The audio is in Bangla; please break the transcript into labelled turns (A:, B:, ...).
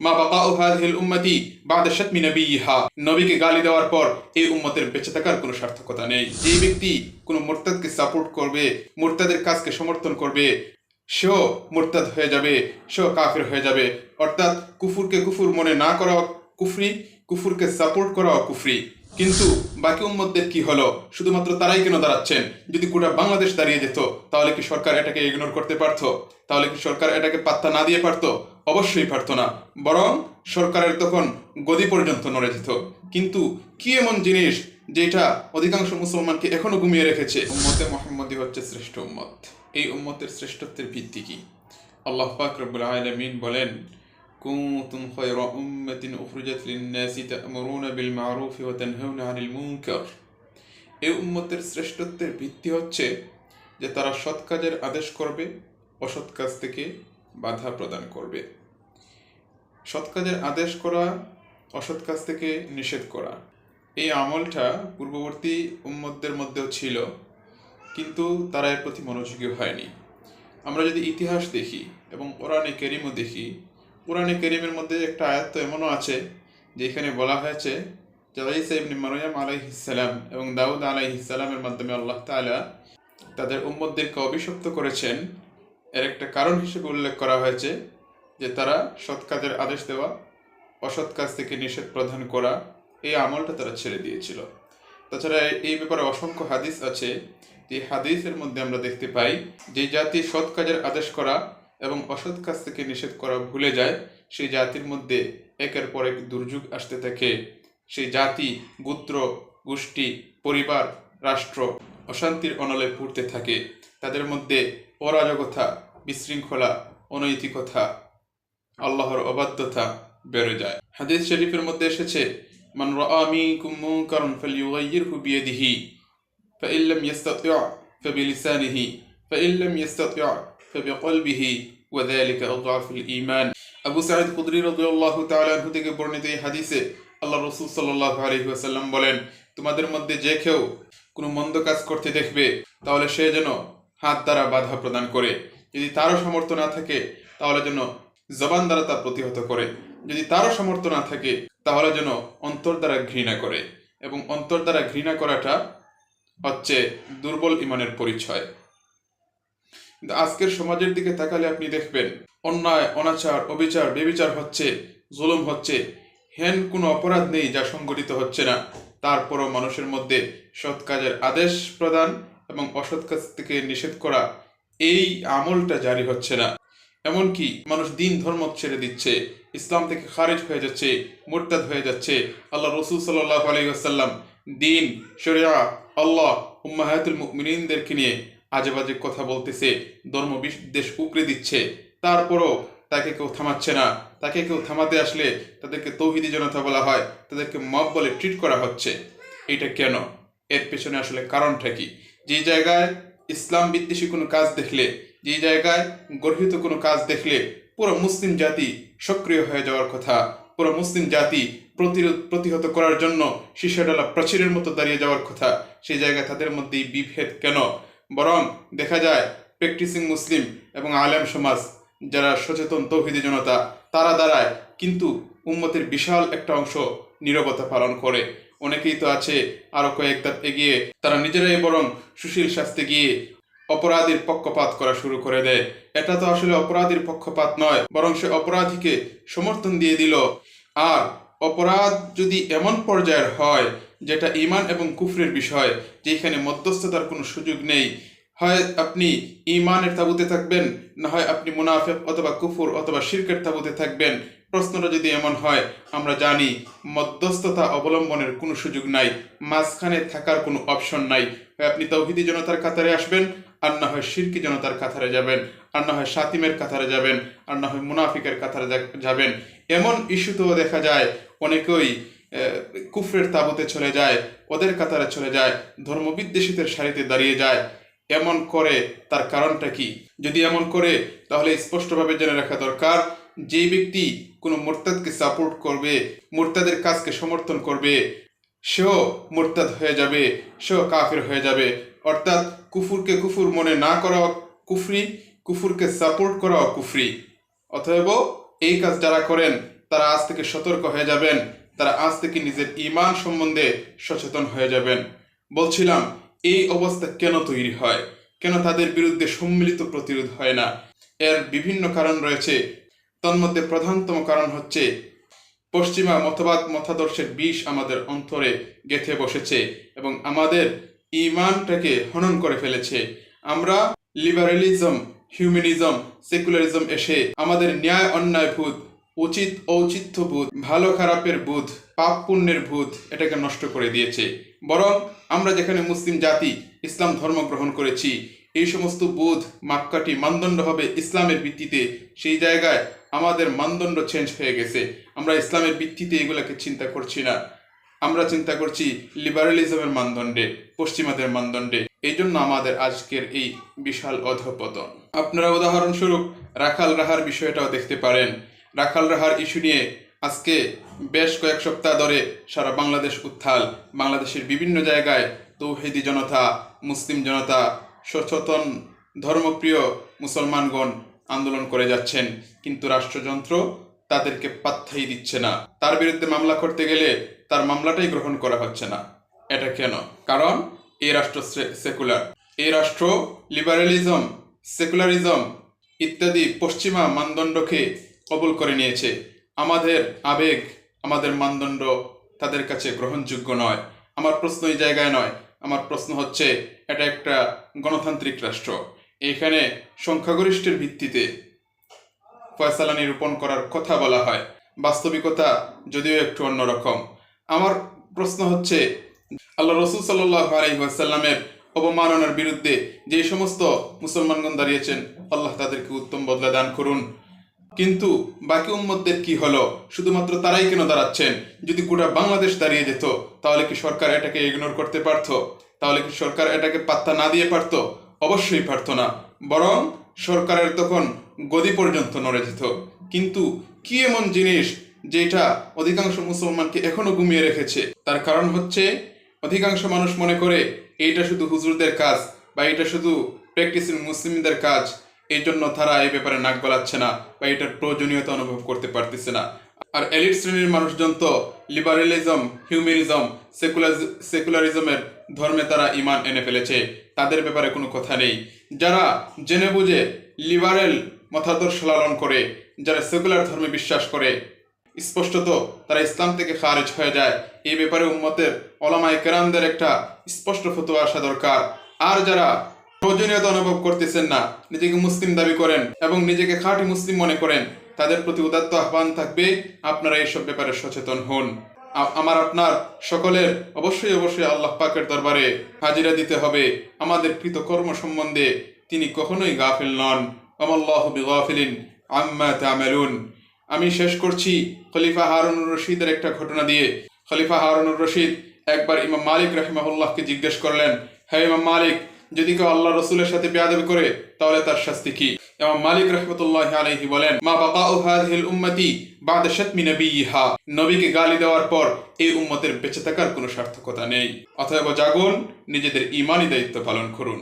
A: মা বাকা ও হাদিহিল উম্মতি বাদা শাতমি নবিয়িহা নবীকে গালি দেওয়ার পর এই উম্মতের বেঁচে থাকার কোনো সার্থকতা নেই। যে ব্যক্তি কোনো মুরতাদকে সাপোর্ট করবে, মুরতাদের কাজকে সমর্থন করবে, সেও মুরতাদ হয়ে যাবে, সেও কাফির হয়ে যাবে। অর্থাৎ কুফুরকে কুফুর মনে না করা কুফরি, কুফুরকে সাপোর্ট করা কুফরি। কিন্তু বাকি উম্মতদের কি হলো? শুধুমাত্র তারাই কেন দাঁড়াচ্ছেন? যদি গোটা বাংলাদেশ দাঁড়িয়ে যেত, তাহলে কি সরকার এটাকে ইগনোর করতে পারতো? তাহলে কি সরকার এটাকে পাত্তা না দিয়ে পারতো? অবশ্যই পারতো না বরং সরকারের তখন গদি পর্যন্ত নড়ে যেত কিন্তু কি এমন জিনিস যেটা অধিকাংশ মুসলমানকে এখনো ঘুমিয়ে রেখেছে উম্মতে মোহাম্মদী হচ্ছে শ্রেষ্ঠ উম্মত এই উম্মতের শ্রেষ্ঠত্বের ভিত্তি কি আল্লাহ পাক রব্বুল আলামিন বলেন كنتم خير أمة أخرجت للناس تأمرون بالمعروف وتنهون عن المنكر এই উম্মতের শ্রেষ্ঠত্বের ভিত্তি হচ্ছে যে তারা সৎ কাজের আদেশ করবে অসৎ কাজ থেকে বাধা প্রদান করবে। সৎ কাজের আদেশ করা, অসৎ কাজ থেকে নিষেধ করা। এই আমলটা পূর্ববর্তী উম্মতদের মধ্যেও ছিল, কিন্তু তারা এর প্রতি মনোযোগী হয়নি। আমরা যদি ইতিহাস দেখি এবং কোরআনে কেরিমও দেখি, কোরআনে কেরিমের মধ্যে একটা আয়াত তো এমনও আছে, যেখানে বলা হয়েছে, যে ঈসা ইবনে মারিয়াম আলাইহিসসালাম এবং দাউদ আলাইহিসসালামের মাধ্যমে আল্লাহ তাআলা তাদের উম্মতদেরকে অভিশপ্ত করেছেন এর একটা কারণ হিসেবে উল্লেখ করা হয়েছে যে তারা সৎ কাজের আদেশ দেওয়া, অসৎ কাজ থেকে নিষেধ প্রদান করা, এই আমলটা তারা ছেড়ে দিয়েছিল। তাছাড়া এই ব্যাপারে অসংখ্য হাদিস আছে। যে হাদিসের মধ্যে আমরা দেখতে পাই যে জাতি সৎ কাজের আদেশ করা এবং অসৎ কাজ থেকে নিষেধ করা ভুলে যায়, সেই জাতির মধ্যে একের পর এক দুর্যোগ আসতে থাকে। সেই জাতি, গোত্র, গোষ্ঠী, পরিবার, রাষ্ট্র অশান্তির অনলে পড়তে থাকে। তাদের মধ্যে অরাজকতা বিশৃঙ্খলা অনৈতিকতা আল্লাহর অবাধ্যতা বেড়ে যায় হাদিস শরীফের মধ্যে এসেছে মান রাআ মিনকুম মুনকারান ফালইউগাইয়িরহু বিয়াদিহি فإن لم يستطع فبلسانه فإن لم يستطع فبقلبه وذلك أضعف الإيمان আবু সাঈদ খুদরি রাদিয়াল্লাহু তাআলা আনহু থেকে বর্ণিত এই হাদিসে আল্লাহ রাসূল সাল্লাল্লাহু আলাইহি ওয়াসাল্লাম বলেন তোমাদের মধ্যে যে কেউ কোনো মন্দ কাজ করতে দেখবে তাহলে সে যেন হাত দ্বারা বাধা প্রদান করে। যদি তারও সামর্থ্য না থাকে, তাহলে যেন জবান দ্বারা তা প্রতিহত করে। যদি তারও সামর্থ্য না থাকে, তাহলে যেন অন্তর দ্বারা ঘৃণা করে। এবং অন্তর দ্বারা ঘৃণা করাটা হচ্ছে দুর্বল ইমানের পরিচয়। কিন্তু আজকের সমাজের দিকে তাকালে আপনি দেখবেন, অন্যায়, অনাচার, অবিচার, বেবিচার হচ্ছে, জুলুম হচ্ছে। হেন কোনো অপরাধ নেই যা সংগঠিত হচ্ছে না। তারপরও মানুষের মধ্যে সৎ কাজের আদেশ প্রদান এবং অসৎ কাজ থেকে নিষেধ করা এই আমলটা জারি হচ্ছে না। এমনকি মানুষ দিন ধর্ম ছেড়ে দিচ্ছে, ইসলাম থেকে খারিজ হয়ে যাচ্ছে, মোরতাদ হয়ে যাচ্ছে। আল্লাহ রসুল সাল্লাহ আলাইসাল্লাম দিন, শরিয়া, আল্লাহ, উম্মাহাতুল মুমিনিনদেরকে নিয়ে আজে বাজে কথা বলতেছে, ধর্ম দেশ উকড়ে দিচ্ছে। তারপরও তাকে কেউ থামাচ্ছে না। তাকে কেউ থামাতে আসলে তাদেরকে তৌহিদি জনতা বলা হয়, তাদেরকে মব বলে ট্রিট করা হচ্ছে। এটা কেন? এর পেছনে আসলে কারণটা কি? যে জায়গায় ইসলাম বিদ্বেষী কোনো কাজ দেখলে, যে জায়গায় গর্হিত কোনো কাজ দেখলে পুরো মুসলিম জাতি সক্রিয় হয়ে যাওয়ার কথা, পুরো মুসলিম জাতি প্রতিরোধ, প্রতিহত করার জন্য শীর্ষডালা প্রাচীরের মতো দাঁড়িয়ে যাওয়ার কথা, সেই জায়গায় তাদের মধ্যে বিভেদ কেন? বরং দেখা যায় প্র্যাকটিসিং মুসলিম এবং আলেম সমাজ, যারা সচেতন তৌহিদি জনতা, তারা দাঁড়ায়, কিন্তু উম্মতের বিশাল একটা অংশ নীরবতা পালন করে। অনেকেই তো আছে, আরও কয়েক ধাপ এগিয়ে। তারা নিজেরাই বরং সুশীল শাস্তে গিয়ে অপরাধীর পক্ষপাত করা শুরু করে দেয়। এটা তো আসলে অপরাধীর পক্ষপাত নয়, বরং সে অপরাধীকে সমর্থন দিয়ে দিল। আর অপরাধ যদি এমন পর্যায়ের হয়, যেটা ইমান এবং কুফরের বিষয়, যেখানে মধ্যস্থতার কোনো সুযোগ নেই, হয় আপনি ইমানের তাবুতে থাকবেন, না হয় আপনি মুনাফেক অথবা কুফুর অথবা শিরকের তাবুতে থাকবেন। প্রশ্নটা যদি এমন হয়, আমরা জানি মধ্যস্থতা অবলম্বনের কোনো সুযোগ নাই, মাঝখানে থাকার কোনো অপশন নাই। আপনি তৌহিদি জনতার কাতারে আসবেন, আর না হয় শিরকি জনতার কাতারে যাবেন, আর না হয় সাতিমের কাতারে যাবেন, আর না হয় মুনাফিকের কাতারে যাবেন। এমন ইস্যুতেও দেখা যায়, অনেকেই কুফরের তাবুতে চলে যায়, ওদের কাতারে চলে যায় ধর্মবিদ্বেষীদের সারিতে দাঁড়িয়ে যায়। এমন করে, তার কারণটা কি? যদি এমন করে, তাহলে স্পষ্টভাবে জেনে রাখা দরকার যে ব্যক্তি কোনো মোরতাদকে সাপোর্ট করবে, মোরতাদের কাজকে সমর্থন করবে, সেও মোরতাদ হয়ে যাবে, সেও কাফের হয়ে যাবে। অর্থাৎ কুফুরকে কুফুর মনে না করা কুফরি, কুফুরকে সাপোর্ট করা কুফরি। অতএব এই কাজ যারা করেন, তারা আজ থেকে সতর্ক হয়ে যাবেন, তারা আজ থেকে নিজের ইমান সম্বন্ধে সচেতন হয়ে যাবেন। বলছিলাম, এই অবস্থা কেন তৈরি হয়? কেন তাদের বিরুদ্ধে সম্মিলিত প্রতিরোধ হয় না? এর বিভিন্ন কারণ রয়েছে। তন্মধ্যে প্রধানতম কারণ হচ্ছে পশ্চিমা মতবাদ মতাদর্শের বিষ আমাদের অন্তরে গেথে বসেছে এবং আমাদের ইমানটাকে হনন করে ফেলেছে। আমরা লিবারেলিজম, হিউম্যানিজম, সেকুলারিজম এসে আমাদের ন্যায় অন্যায় ভূত, উচিত ঔচিত্য বোধ ভালো খারাপের বোধ পাপ পুণ্যের বোধ এটাকে নষ্ট করে দিয়েছে। বরং আমরা যেখানে মুসলিম জাতি, ইসলাম ধর্ম গ্রহণ করেছি, এই সমস্ত বোধ, মাপকাঠি, মানদণ্ড হবে ইসলামের ভিত্তিতে। সেই জায়গায় আমাদের মানদণ্ড চেঞ্জ হয়ে গেছে। আমরা ইসলামের ভিত্তিতে এগুলোকে চিন্তা করছি না। আমরা চিন্তা করছি লিবারালিজমের মানদণ্ডে, পশ্চিমাদের মানদণ্ডে। এই জন্য আমাদের আজকের এই বিশাল অধপতন। আপনারা উদাহরণস্বরূপ রাখাল রাহার বিষয়টাও দেখতে পারেন। রাখাল রাহার ইস্যু নিয়ে আজকে বেশ কয়েক সপ্তাহ ধরে সারা বাংলাদেশ উত্থাল। বাংলাদেশের বিভিন্ন জায়গায় তৌহেদি জনতা, মুসলিম জনতা, সচেতন, ধর্মপ্রিয় মুসলমানগণ আন্দোলন করে যাচ্ছেন। কিন্তু রাষ্ট্রযন্ত্র তাদেরকে পাত্তাই দিচ্ছে না। তার বিরুদ্ধে মামলা করতে গেলে তার মামলাটাই গ্রহণ করা হচ্ছে না। এটা কেন? কারণ এই রাষ্ট্র সেকুলার। এই রাষ্ট্র লিবারেলিজম, সেকুলারিজম ইত্যাদি পশ্চিমা মানদণ্ডকে কবুল করে নিয়েছে। আমাদের আবেগ, আমাদের মানদণ্ড তাদের কাছে গ্রহণযোগ্য নয়। আমার প্রশ্ন এই জায়গায় নয়। আমার প্রশ্ন হচ্ছে, এটা একটা গণতান্ত্রিক রাষ্ট্র। এখানে সংখ্যাগরিষ্ঠের ভিত্তিতে ফয়সালা নিরূপণ করার কথা বলা হয়। বাস্তবিকতা যদিও একটু অন্যরকম। আমার প্রশ্ন হচ্ছে, আল্লাহ রসুল সাল্লাহ আলহিহাসাল্লামের অবমাননার বিরুদ্ধে যে সমস্ত মুসলমানগণ দাঁড়িয়েছেন, আল্লাহ তাদেরকে উত্তম বদলা দান করুন। কিন্তু বাকি উম্মতদের কি হলো? শুধুমাত্র তারাই কেন দাঁড়াচ্ছেন? যদি গোটা বাংলাদেশ দাঁড়িয়ে যেত, তাহলে কি সরকার এটাকে ইগনোর করতে পারত? তাহলে কি সরকার এটাকে পাত্তা না দিয়ে পারত? অবশ্যই পারত না বরং সরকারের তখন গদি পর্যন্ত নড়ে যেত। কিন্তু কি এমন জিনিস যেটা অধিকাংশ মুসলমানকে এখনও ঘুমিয়ে রেখেছে? তার কারণ হচ্ছে, অধিকাংশ মানুষ মনে করে এইটা শুধু হুজুরদের কাজ বা এটা শুধু প্র্যাকটিসিং মুসলিমদের কাজ। এই জন্য তারা এই ব্যাপারে নাক গলাচ্ছে না বা এটার প্রয়োজনীয়তা অনুভব করতে পারতেছে না। আর এলিট শ্রেণির মানুষজন তো লিবারেলিজম হিউম্যানিজম সেকুলার সেকুলারিজমের ধর্মে তারা ইমান এনে ফেলেছে, তাদের ব্যাপারে কোনো কথা নেই। যারা জেনে বুঝে লিবারেল মতাদর্শ লালন করে, যারা সেকুলার ধর্মে বিশ্বাস করে, স্পষ্টত তারা ইসলাম থেকে খারিজ হয়ে যায়। এই ব্যাপারে উম্মতের ওলামাই কেরামদের একটা স্পষ্ট ফতোয়া আসা দরকার। আর যারা প্রয়োজনীয়তা অনুভব করতেছেন না, নিজেকে মুসলিম দাবি করেন এবং নিজেকে খাঁটি মুসলিম মনে করেন, তাদের প্রতি উদাত্ত আহ্বান থাকবে, আপনারা এইসব ব্যাপারে সচেতন হন। আমার আপনার সকলের অবশ্যই অবশ্যই আল্লাহ পাকের দরবারে হাজিরা দিতে হবে। আমাদের কৃতকর্ম সম্বন্ধে তিনি কখনোই গাফিল নন। আমাল্লাহ বিগাফিলিন আম্মা তামেলুন। আমি শেষ করছি খলিফা হারুনুর রশিদের একটা ঘটনা দিয়ে। খলিফা হারুনুর রশিদ একবার ইমাম মালিক রাহিমাহুল্লাহকে জিজ্ঞেস করলেন হ্যাঁ ইমাম মালিক, যদি কেউ আল্লাহ রসুলের সাথে বেয়াদবি করে, তাহলে তার শাস্তি কি? ইমাম মালিক রহমতুল্লাহ আলহি বলেন, মা বাবা ও হাযিহিল উম্মতি বাদা শাতমি ইহা নবীকে গালি দেওয়ার পর এই উম্মতের বেঁচে থাকার কোনো সার্থকতা নেই। অথবা জাগুন, নিজেদের ইমানি দায়িত্ব পালন করুন।